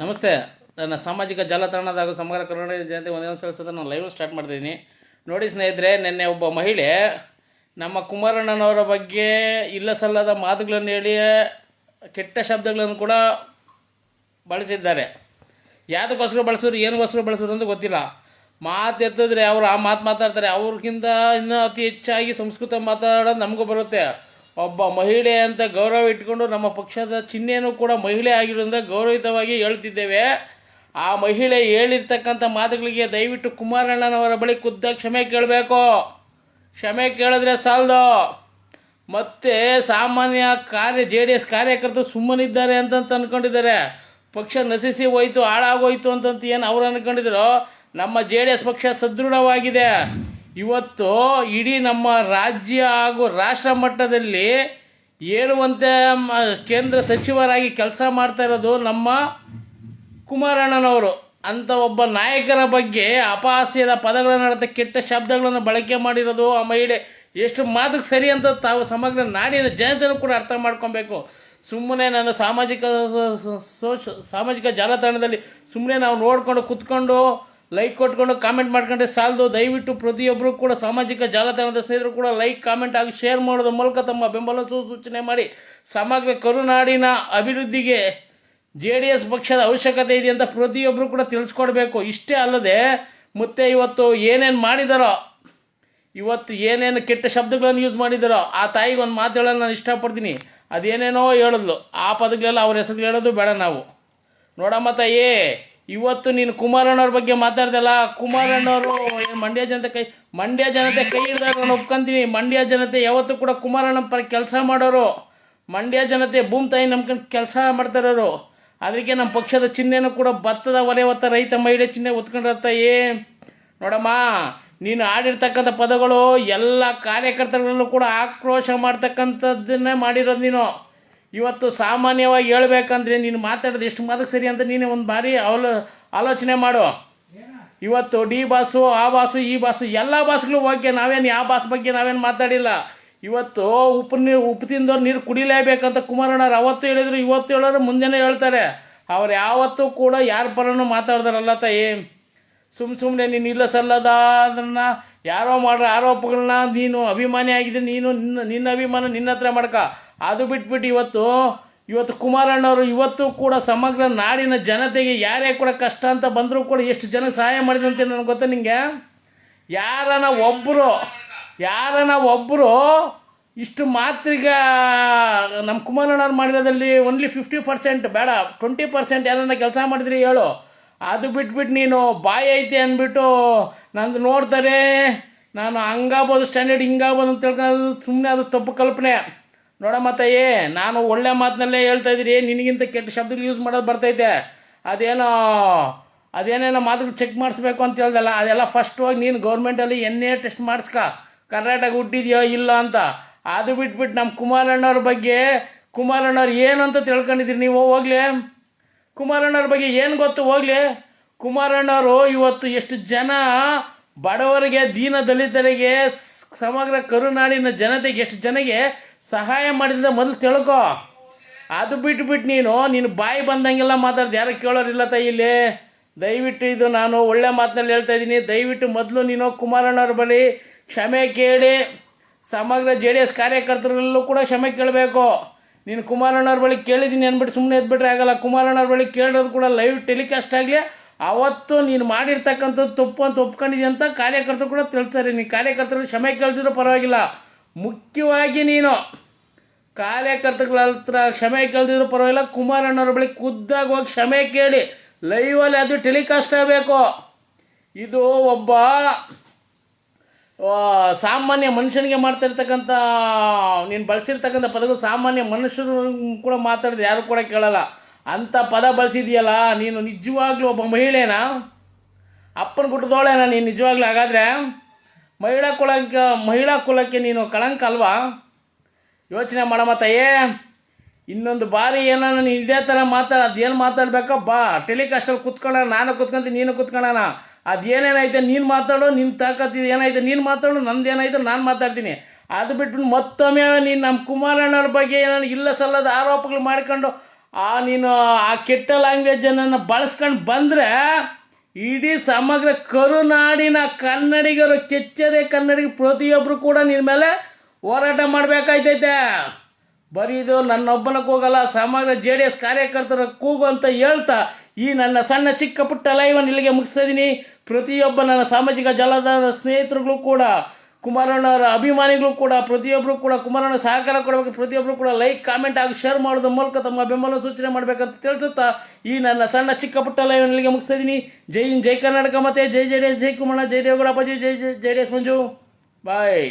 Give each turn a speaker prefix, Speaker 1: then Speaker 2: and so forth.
Speaker 1: ನಮಸ್ತೆ. ನನ್ನ ಸಾಮಾಜಿಕ ಜಾಲತಾಣದ ಹಾಗೂ ಸಮಗ್ರ ಕರ್ನಾಟಕ ಜನತೆ ಒಂದೇ ಒಂದು ಸಲ ನಾನು ಲೈವ್ ಸ್ಟಾರ್ಟ್ ಮಾಡ್ತಿದ್ದೀನಿ. ನೋಡಿ ಸ್ನೇಹಿತರೆ, ನಿನ್ನೆ ಒಬ್ಬ ಮಹಿಳೆ ನಮ್ಮ ಕುಮಾರಣ್ಣನವರ ಬಗ್ಗೆ ಇಲ್ಲ ಸಲ್ಲದ ಮಾತುಗಳನ್ನು ಹೇಳಿ, ಕೆಟ್ಟ ಶಬ್ದಗಳನ್ನು ಕೂಡ ಬಳಸಿದ್ದಾರೆ. ಯಾವುದಕ್ಕೋಸ್ಕರ ಬಳಸಿದ್ರು ಏನಕ್ಕೋಸ್ಕರ ಬಳಸಿದ್ರು ಅಂತ ಗೊತ್ತಿಲ್ಲ. ಮಾತು ಎತ್ತಿದ್ರೆ ಅವರು ಆ ಮಾತು ಮಾತಾಡ್ತಾರೆ. ಅವ್ರಿಗಿಂತ ಇನ್ನೂ ಅತಿ ಹೆಚ್ಚಾಗಿ ಸಂಸ್ಕೃತ ಮಾತಾಡೋದು ನಮಗೂ ಬರುತ್ತೆ. ಒಬ್ಬ ಮಹಿಳೆ ಅಂತ ಗೌರವ ಇಟ್ಕೊಂಡು ನಮ್ಮ ಪಕ್ಷದ ಚಿಹ್ನೆಯೂ ಕೂಡ ಮಹಿಳೆ ಆಗಿರೋದ್ರಿಂದ ಗೌರವಿತವಾಗಿ ಹೇಳ್ತಿದ್ದೇವೆ. ಆ ಮಹಿಳೆ ಹೇಳಿರ್ತಕ್ಕಂಥ ಮಾತುಗಳಿಗೆ ದಯವಿಟ್ಟು ಕುಮಾರಣ್ಣನವರ ಬಳಿ ಖುದ್ದ ಕ್ಷಮೆ ಕೇಳಬೇಕು. ಕ್ಷಮೆ ಕೇಳಿದ್ರೆ ಸಾಲದು. ಮತ್ತೆ ಸಾಮಾನ್ಯ ಕಾರ್ಯ, ಜೆ ಡಿ ಎಸ್ ಕಾರ್ಯಕರ್ತರು ಸುಮ್ಮನಿದ್ದಾರೆ ಅಂತಂತ ಅನ್ಕೊಂಡಿದ್ದಾರೆ. ಪಕ್ಷ ನಶಿಸಿ ಹೋಯ್ತು, ಹಾಳಾಗೋಯ್ತು ಅಂತಂತ ಏನು ಅವ್ರು ಅನ್ಕೊಂಡಿದ್ರು? ನಮ್ಮ ಜೆ ಡಿ ಎಸ್ ಪಕ್ಷ ಸದೃಢವಾಗಿದೆ. ಇವತ್ತು ಇಡೀ ನಮ್ಮ ರಾಜ್ಯ ಹಾಗೂ ರಾಷ್ಟ್ರ ಮಟ್ಟದಲ್ಲಿ ಏರುವಂತೆ ಕೇಂದ್ರ ಸಚಿವರಾಗಿ ಕೆಲಸ ಮಾಡ್ತಾ ಇರೋದು ನಮ್ಮ ಕುಮಾರಣ್ಣನವರು. ಅಂತ ಒಬ್ಬ ನಾಯಕರ ಬಗ್ಗೆ ಅಪಹಾಸ್ಯದ ಪದಗಳನ್ನು ಕೆಟ್ಟ ಶಬ್ದಗಳನ್ನು ಬಳಕೆ ಮಾಡಿರೋದು, ಆ ಮಹಿಳೆ ಎಷ್ಟು ಮಾತಕ್ಕೆ ಸರಿ ಅಂತ ತಾವು ಸಮಗ್ರ ನಾಡಿನ ಜನತೆಯನ್ನು ಕೂಡ ಅರ್ಥ ಮಾಡ್ಕೊಬೇಕು. ಸುಮ್ಮನೆ ನನ್ನ ಸಾಮಾಜಿಕ ಸಾಮಾಜಿಕ ಜಾಲತಾಣದಲ್ಲಿ ಸುಮ್ಮನೆ ನಾವು ನೋಡಿಕೊಂಡು ಕುತ್ಕೊಂಡು ಲೈಕ್ ಕೊಟ್ಕೊಂಡು ಕಾಮೆಂಟ್ ಮಾಡ್ಕೊಂಡ್ರೆ ಸಾಲದು. ದಯವಿಟ್ಟು ಪ್ರತಿಯೊಬ್ಬರು ಕೂಡ ಸಾಮಾಜಿಕ ಜಾಲತಾಣದ ಸ್ನೇಹಿತರು ಕೂಡ ಲೈಕ್ ಕಾಮೆಂಟ್ ಆಗಿ ಶೇರ್ ಮಾಡೋದ್ರ ಮೂಲಕ ತಮ್ಮ ಬೆಂಬಲ ಸೂಚನೆ ಮಾಡಿ. ಸಮಗ್ರ ಕರುನಾಡಿನ ಅಭಿವೃದ್ಧಿಗೆ ಜೆ ಡಿ ಎಸ್ ಪಕ್ಷದ ಅವಶ್ಯಕತೆ ಇದೆ ಅಂತ ಪ್ರತಿಯೊಬ್ಬರು ಕೂಡ ತಿಳಿಸ್ಕೊಡ್ಬೇಕು. ಇಷ್ಟೇ ಅಲ್ಲದೆ, ಮತ್ತೆ ಇವತ್ತು ಏನೇನು ಮಾಡಿದಾರೋ, ಇವತ್ತು ಏನೇನು ಕೆಟ್ಟ ಶಬ್ದಗಳನ್ನು ಯೂಸ್ ಮಾಡಿದಾರೋ, ಆ ತಾಯಿಗೆ ಒಂದು ಮಾತು ಹೇಳೋದು ನಾನು ಇಷ್ಟಪಡ್ತೀನಿ. ಅದೇನೇನೋ ಹೇಳಿದ್ಲು ಆ ಪದಗಳೆಲ್ಲ ಅವ್ರ ಹೆಸರು ಹೇಳೋದು ಬೇಡ ನಾವು. ನೋಡಮ್ಮ ತಾಯಿ ಇವತ್ತು ನೀನು ಕುಮಾರಣ್ಣವ್ರ ಬಗ್ಗೆ ಮಾತಾಡ್ದಲ್ಲ, ಕುಮಾರಣ್ಣವರು ಏನು ಮಂಡ್ಯ ಜನತೆ ಕೈ, ಮಂಡ್ಯ ಜನತೆ ಕೈ ಹಿಡಿದಾಗ ನಾನು ಒಪ್ಕೊಂತೀನಿ. ಮಂಡ್ಯ ಜನತೆ ಯಾವತ್ತೂ ಕೂಡ ಕುಮಾರಣ್ಣ ಪರ ಕೆಲಸ ಮಾಡೋರು. ಮಂಡ್ಯ ಜನತೆ ಭೂಮ್ ತಾಯಿ ನಂಬ್ಕೊಂಡು ಕೆಲಸ ಮಾಡ್ತಾರೋರು ಅದಕ್ಕೆ ನಮ್ಮ ಪಕ್ಷದ ಚಿಹ್ನೆನೂ ಕೂಡ ಭತ್ತದ ಒಲೆ ಹೊತ್ತ ರೈತ ಮಹಿಳೆ ಚಿಹ್ನೆ ಏ. ನೋಡಮ್ಮ, ನೀನು ಆಡಿರ್ತಕ್ಕಂಥ ಪದಗಳು ಎಲ್ಲ ಕಾರ್ಯಕರ್ತರಲ್ಲೂ ಕೂಡ ಆಕ್ರೋಶ ಮಾಡ್ತಕ್ಕಂಥದ್ದನ್ನೇ ಮಾಡಿರೋದು ನೀನು. ಇವತ್ತು ಸಾಮಾನ್ಯವಾಗಿ ಹೇಳ್ಬೇಕಂದ್ರೆ ನೀನು ಮಾತಾಡೋದು ಎಷ್ಟು ಮಾತಕ್ಕೆ ಸರಿ ಅಂತ ನೀನೇ ಒಂದು ಬಾರಿ ಅವಲ ಆಲೋಚನೆ ಮಾಡು. ಇವತ್ತು ಡಿ ಬಾಸು, ಆ ಬಾಸು, ಈ ಬಾಸು, ಎಲ್ಲ ಬಾಸ್ಗಳು ಓಕೆ, ನಾವೇನು ಯಾವ ಬಾಸ್ ಬಗ್ಗೆ ನಾವೇನು ಮಾತಾಡಿಲ್ಲ. ಇವತ್ತು ಉಪ್ಪು ನೀರು ಉಪ್ಪು ತಿಂದವ್ರು ನೀರು ಕುಡಿಲೇಬೇಕಂತ ಕುಮಾರಣ್ಣವ್ರು ಅವತ್ತು ಹೇಳಿದ್ರು, ಇವತ್ತು ಹೇಳೋರು ಮುಂದೆನೇ ಹೇಳ್ತಾರೆ. ಅವ್ರು ಯಾವತ್ತೂ ಕೂಡ ಯಾರ ಪರನೂ ಮಾತಾಡ್ದಾರಲ್ಲ ತಾಯಿ. ಸುಮ್ಮ ಸುಮ್ಮನೆ ನೀನು ಇಲ್ಲ ಸಲ್ಲದ ಅದನ್ನು ಯಾರೋ ಮಾಡೋ ಆರೋಪಗಳನ್ನ ನೀನು ಅಭಿಮಾನಿ ಆಗಿದೆ ನೀನು ನಿನ್ನ ನಿನ್ನ ಅಭಿಮಾನ ನಿನ್ನ ಹತ್ರ ಮಾಡ್ಕ. ಅದು ಬಿಟ್ಬಿಟ್ಟು ಇವತ್ತು ಇವತ್ತು ಕುಮಾರಣ್ಣವರು ಇವತ್ತು ಕೂಡ ಸಮಗ್ರ ನಾಡಿನ ಜನತೆಗೆ ಯಾರೇ ಕೂಡ ಕಷ್ಟ ಅಂತ ಬಂದರೂ ಕೂಡ ಎಷ್ಟು ಜನ ಸಹಾಯ ಮಾಡಿದಂತೆ ನನಗೆ ಗೊತ್ತಾ ನಿಮಗೆ ಯಾರನ ಒಬ್ಬರು ಯಾರನ ಒಬ್ಬರು ಇಷ್ಟು ಮಾತ್ರಿಗ ನಮ್ಮ ಕುಮಾರಣ್ಣವ್ರು ಮಾಡಿರೋದಲ್ಲಿ ಓನ್ಲಿ ಫಿಫ್ಟಿ ಪರ್ಸೆಂಟ್ ಬೇಡ ಟ್ವೆಂಟಿ ಪರ್ಸೆಂಟ್ ಯಾರನ್ನ ಕೆಲಸ ಮಾಡಿದ್ರಿ ಹೇಳು. ಅದು ಬಿಟ್ಬಿಟ್ಟು ನೀನು ಬಾಯಿ ಐತೆ ಅಂದ್ಬಿಟ್ಟು ನಂದು ನೋಡ್ತಾರೆ. ನಾನು ಹಂಗಾಗ್ಬೋದು ಸ್ಟ್ಯಾಂಡರ್ಡ್ ಹಿಂಗಾಗ್ಬೋದು ಅಂತ ತಿಳ್ಕೊಳ್ಳೋದು ಸುಮ್ಮನೆ ಅದು ತಪ್ಪು ಕಲ್ಪನೆ. ನೋಡಮ್ಮ ತಾಯಿ ನಾನು ಒಳ್ಳೆ ಮಾತಿನಲ್ಲೇ ಹೇಳ್ತಾ ಇದ್ದೀರಿ. ನಿನಗಿಂತ ಕೆಟ್ಟ ಶಬ್ದಗಳು ಯೂಸ್ ಮಾಡೋದು ಬರ್ತೈತೆ. ಅದೇನೋ, ಅದೇನೇನೋ ಮಾತುಗಳು ಚೆಕ್ ಮಾಡಿಸ್ಬೇಕು ಅಂತ ಹೇಳ್ದಲ್ಲ, ಅದೆಲ್ಲ ಫಸ್ಟ್ ಹೋಗಿ ನೀನು ಗೌರ್ಮೆಂಟಲ್ಲಿ ಎನ್ ಎ ಟೆಸ್ಟ್ ಮಾಡಿಸ್ಕ. ಕರ್ನಾಟಕ ಹುಟ್ಟಿದೆಯೋ ಇಲ್ಲ ಅಂತ. ಅದು ಬಿಟ್ಬಿಟ್ಟು ನಮ್ಮ ಕುಮಾರಣ್ಣವ್ರ ಬಗ್ಗೆ, ಕುಮಾರಣ್ಣವ್ರು ಏನು ಅಂತ ತಿಳ್ಕೊಂಡಿದ್ದೀರಿ ನೀವು ಹೋಗ್ಲಿ? ಕುಮಾರಣ್ಣವ್ರ ಬಗ್ಗೆ ಏನು ಗೊತ್ತು ಹೋಗ್ಲಿ? ಕುಮಾರಣ್ಣವರು ಇವತ್ತು ಎಷ್ಟು ಜನ ಬಡವರಿಗೆ, ದೀನ ದಲಿತರಿಗೆ ಸಮಗ್ರ ಕರುನಾಡಿನ ಜನತೆಗೆ ಎಷ್ಟು ಜನಗೆ ಸಹಾಯ ಮಾಡಿದ್ರೆ ಮೊದಲು ತಿಳ್ಕೊ. ಅದು ಬಿಟ್ಬಿಟ್ಟು ನೀನು ನೀನು ಬಾಯಿ ಬಂದಂಗೆಲ್ಲ ಮಾತಾಡ್ದು. ಯಾರು ಕೇಳೋರಿಲ್ಲ ತ ಇಲ್ಲಿ. ದಯವಿಟ್ಟು ಇದು ನಾನು ಒಳ್ಳೆ ಮಾತಿನಲ್ಲಿ ಹೇಳ್ತಾ ಇದ್ದೀನಿ. ದಯವಿಟ್ಟು ಮೊದಲು ನೀನು ಕುಮಾರಣ್ಣವ್ರ ಬಳಿ ಕ್ಷಮೆ ಕೇಳಿ. ಸಮಗ್ರ ಜೆ ಡಿ ಎಸ್ ಕಾರ್ಯಕರ್ತರಲ್ಲೂ ಕೂಡ ಕ್ಷಮೆ ಕೇಳಬೇಕು. ನೀನು ಕುಮಾರಣ್ಣವ್ರ ಬಳಿ ಕೇಳಿದ್ದೀನಿ ಅಂದ್ಬಿಟ್ಟು ಸುಮ್ಮನೆ ಎದ್ಬಿಟ್ರೆ ಆಗಲ್ಲ. ಕುಮಾರಣ್ಣವ್ರ ಬಳಿ ಕೇಳೋದು ಕೂಡ ಲೈವ್ ಟೆಲಿಕಾಸ್ಟ್ ಆಗಲಿ, ಅವತ್ತು ನೀನು ಮಾಡಿರ್ತಕ್ಕಂಥದ್ದು ತಪ್ಪು ಅಂತ ಒಪ್ಕೊಂಡಿದ್ಯ ಅಂತ ಕಾರ್ಯಕರ್ತರು ಕೂಡ ತಿಳ್ತಾರೆ. ನೀನು ಕಾರ್ಯಕರ್ತರು ಕ್ಷಮೆ ಕೇಳ್ತಿದ್ರು ಪರವಾಗಿಲ್ಲ. ಮುಖ್ಯವಾಗಿ ನೀನು ಕಾರ್ಯಕರ್ತಗಳ ಹತ್ರ ಕ್ಷಮೆ ಕೇಳ್ದಿದ್ರು ಪರವಾಗಿಲ್ಲ. ಕುಮಾರಣ್ಣವ್ರ ಬಳಿ ಖುದ್ದಾಗಿ ಹೋಗಿ ಕ್ಷಮೆ ಕೇಳಿ. ಲೈವಲ್ಲಿ ಅದು ಟೆಲಿಕಾಸ್ಟ್ ಆಗಬೇಕು. ಇದು ಒಬ್ಬ ಸಾಮಾನ್ಯ ಮನುಷ್ಯನಿಗೆ ಮಾಡ್ತಾ ಇರ್ತಕ್ಕಂಥ ನೀನು ಬಳಸಿರ್ತಕ್ಕಂಥ ಪದಗಳು ಸಾಮಾನ್ಯ ಮನುಷ್ಯರು ಕೂಡ ಮಾತಾಡಿದ್ರೆ ಯಾರು ಕೂಡ ಕೇಳಲ್ಲ. ಅಂಥ ಪದ ಬಳಸಿದ್ಯಲ್ಲ, ನೀನು ನಿಜವಾಗ್ಲೂ ಒಬ್ಬ ಮಹಿಳೆನಾ? ಅಪ್ಪನ ಗುಟ್ಟದೋಳೇನ ನೀನು ನಿಜವಾಗ್ಲೂ? ಹಾಗಾದರೆ, ಮಹಿಳಾ ಕುಲಕ್ಕೆ ಮಹಿಳಾ ಕುಲಕ್ಕೆ ನೀನು ಕಳಂಕ ಅಲ್ವಾ? ಯೋಚನೆ ಮಾಡಮ್ಮ ತಾಯೇ. ಇನ್ನೊಂದು ಬಾರಿ ಏನೋ ನಾನು ಇದೇ ಥರ ಮಾತಾಡ, ಅದೇನು ಮಾತಾಡಬೇಕ ಬಾ. ಟೆಲಿಕಾಸ್ಟಲ್ಲಿ ಕುತ್ಕೊಳ್ಳೋಣ, ನಾನು ಕುತ್ಕೊಂತೀನಿ, ನೀನು ಕುತ್ಕೊಳ್ಳೋಣ. ಅದೇನೇನೈತೆ ನೀನು ಮಾತಾಡು ನಿನ್ನ ತಾಕತ್ತು ಏನೈತೆ ನೀನು ಮಾತಾಡು, ನಂದು ಏನೈತೆ ನಾನು ಮಾತಾಡ್ತೀನಿ. ಅದು ಬಿಟ್ಬಿಟ್ಟು ಮತ್ತೊಮ್ಮೆ ನೀನು ನಮ್ಮ ಕುಮಾರಣ್ಣವ್ರ ಬಗ್ಗೆ ಏನೋ ಇಲ್ಲ ಸಲ್ಲದ ಆರೋಪಗಳು ಮಾಡ್ಕೊಂಡು ಆ ನೀನು ಆ ಕೆಟ್ಟ ಲ್ಯಾಂಗ್ವೇಜನ್ನು ಬಳಸ್ಕೊಂಡು ಬಂದರೆ ಇಡೀ ಸಮಗ್ರ ಕರುನಾಡಿನ ಕನ್ನಡಿಗರು ಕೆಚ್ಚದೆ ಕನ್ನಡಿಗ ಪ್ರತಿಯೊಬ್ಬರು ಕೂಡ ನಿನ್ನ ಮೇಲೆ ಹೋರಾಟ ಮಾಡಬೇಕಾಯ್ತೈತೆ. ಬರೀ ಇದು ನನ್ನೊಬ್ಬನಕ್ಕೆ ಹೋಗಲ್ಲ ಸಮಗ್ರ ಜೆ ಡಿ ಎಸ್ ಕಾರ್ಯಕರ್ತರ ಕೂಗು ಅಂತ ಹೇಳ್ತಾ ಈ ನನ್ನ ಸಣ್ಣ ಚಿಕ್ಕ ಪುಟ್ಟ ಲೈವನ್ನು ಇಲ್ಲಿಗೆ ಮುಗಿಸ್ತಾ ಇದ್ದೀನಿ. ಪ್ರತಿಯೊಬ್ಬ ನನ್ನ ಸಾಮಾಜಿಕ ಜಾಲತಾಣದ ಸ್ನೇಹಿತರುಗಳು ಕೂಡ, ಕುಮಾರಣ್ಣವರ ಅಭಿಮಾನಿಗಳು ಕೂಡ, ಪ್ರತಿಯೊಬ್ಬರು ಕೂಡ ಕುಮಾರಣ್ಣ ಸಹಕಾರ ಕೊಡಬೇಕು, ಪ್ರತಿಯೊಬ್ಬರು ಕೂಡ ಲೈಕ್ ಕಾಮೆಂಟ್ ಹಾಗೂ ಶೇರ್ ಮಾಡೋದ್ರ ಮೂಲಕ ತಮ್ಮ ಬೆಂಬಲ ಸೂಚನೆ ಮಾಡಬೇಕಂತ ತಿಳಿಸುತ್ತಾ ಈ ನನ್ನ ಸಣ್ಣ ಚಿಕ್ಕ ಪುಟ್ಟ ಲೈವ್ ಇಲ್ಲಿಗೆ ಮುಗಿಸ್ತಾ ಇದ್ದೀನಿ. ಜೈ ಜೈ ಕರ್ನಾಟಕ ಮತ್ತೆ, ಜೈ ಜೆ ಡಿ ಎಸ್, ಜೈ ಕುಮಾರಣ್ಣ, ಜೈ ದೇವಗೌಡ ಅಪ್ಪಾಜಿ, ಜೈ ಜೈ J D S Manju. Bye